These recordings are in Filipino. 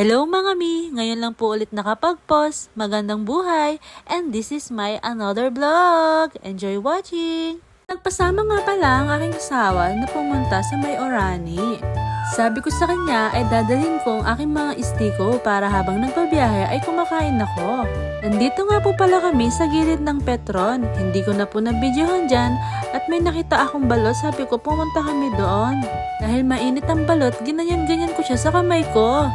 Hello mga mi! Ngayon lang po ulit nakapag-post. Magandang buhay! And this is my another vlog! Enjoy watching! Nagpasama nga pala ang aking asawa na pumunta sa may Orani. Sabi ko sa kanya ay dadalhin ko ang aking mga istiko para habang nagbabiyahe ay kumakain ako. Nandito nga po pala kami sa gilid ng Petron. Hindi ko na po nabidyohan dyan at may nakita akong balot. Sabi ko pumunta kami doon. Dahil mainit ang balot, ginanyan-ganyan ko siya sa kamay ko.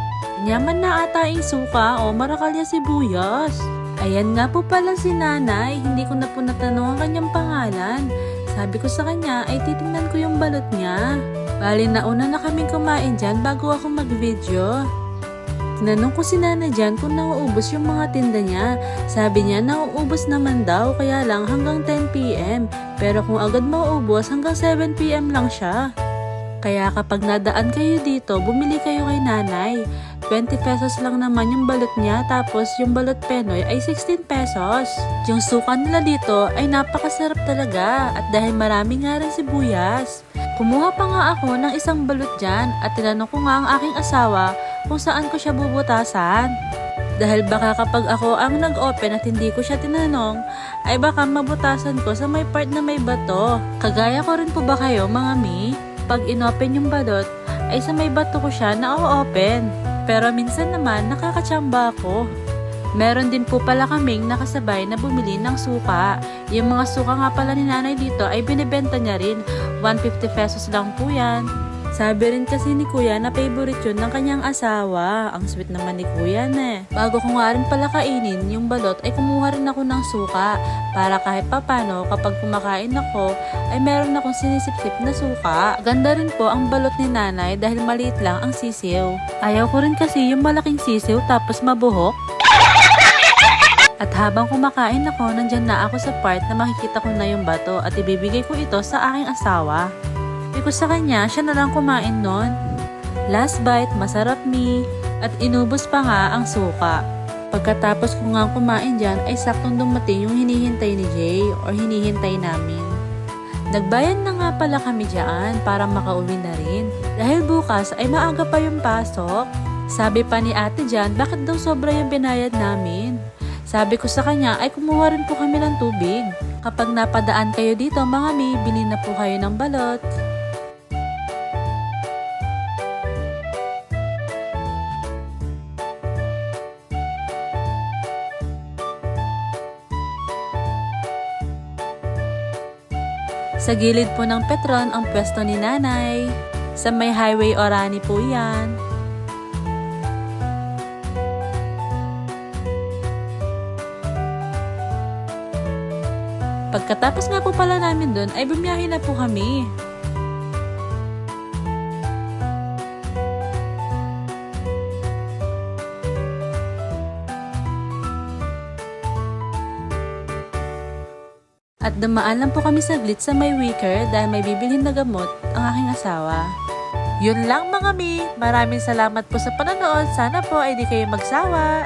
Yaman na ata ang suka o marakalya sibuyas. Ayan nga po pala si nanay, hindi ko na po natanong ang kanyang pangalan. Sabi ko sa kanya ay titingnan ko yung balot niya. Bali nauna na kaming kumain dyan bago ako mag-video. Tinanong ko si nanay dyan kung nauubos yung mga tinda niya. Sabi niya nauubos naman daw kaya lang hanggang 10pm. Pero kung agad mauubos hanggang 7pm lang siya. Kaya kapag nadaan kayo dito, bumili kayo kay nanay. 20 pesos lang naman yung balot niya, tapos yung balot penoy ay 16 pesos. Yung suka nila dito ay napakasarap talaga at dahil marami nga rin sibuyas. Kumuha pa nga ako ng isang balot dyan at tinanong ko nga ang aking asawa kung saan ko siya bubutasan. Dahil baka kapag ako ang nag-open at hindi ko siya tinanong, ay baka mabutasan ko sa may part na may bato. Kagaya ko rin po ba kayo mga mi? Pag inopen yung balot, ay sa may bato ko siya na-open. Pero minsan naman nakakatsamba ako. Meron din po pala kaming nakasabay na bumili ng suka. Yung mga suka nga pala ni nanay dito ay binibenta niya rin. 150 pesos lang po yan. Sabi rin kasi ni kuya na favorite yun ng kanyang asawa. Ang sweet naman ni kuya ne. Bago ko nga rin pala kainin yung balot ay kumuha rin ako ng suka. Para kahit papano kapag kumakain ako ay meron akong sinisip-sip na suka. Ganda rin po ang balot ni nanay dahil maliit lang ang sisiw. Ayaw ko rin kasi yung malaking sisiw tapos mabuhok. At habang kumakain ako, nandyan na ako sa part na makikita ko na yung bato at ibibigay ko ito sa aking asawa. Ko sa kanya, siya na lang kumain nun. Last bite, masarap mi. At inubos pa nga ang suka. Pagkatapos ko nga kumain dyan, ay saktong dumating yung hinihintay ni Jay or hinihintay namin. Nagbayad na nga pala kami dyan para makauwi na rin. Dahil bukas ay maaga pa yung pasok. Sabi pa ni ate dyan, bakit daw sobra yung binayad namin? Sabi ko sa kanya ay kumuha rin po kami ng tubig. Kapag napadaan kayo dito mga mi, bili na po kayo ng balot. Sa gilid po ng Petron ang pwesto ni nanay. Sa may highway Orani po yan. Pagkatapos nga po pala namin doon ay bumiyahe na po kami. At dumaan lang po kami saglit sa may wicker dahil may bibilhin na gamot ang aking asawa. Yun lang mga mi. Maraming salamat po sa panonood. Sana po ay di kayo magsawa.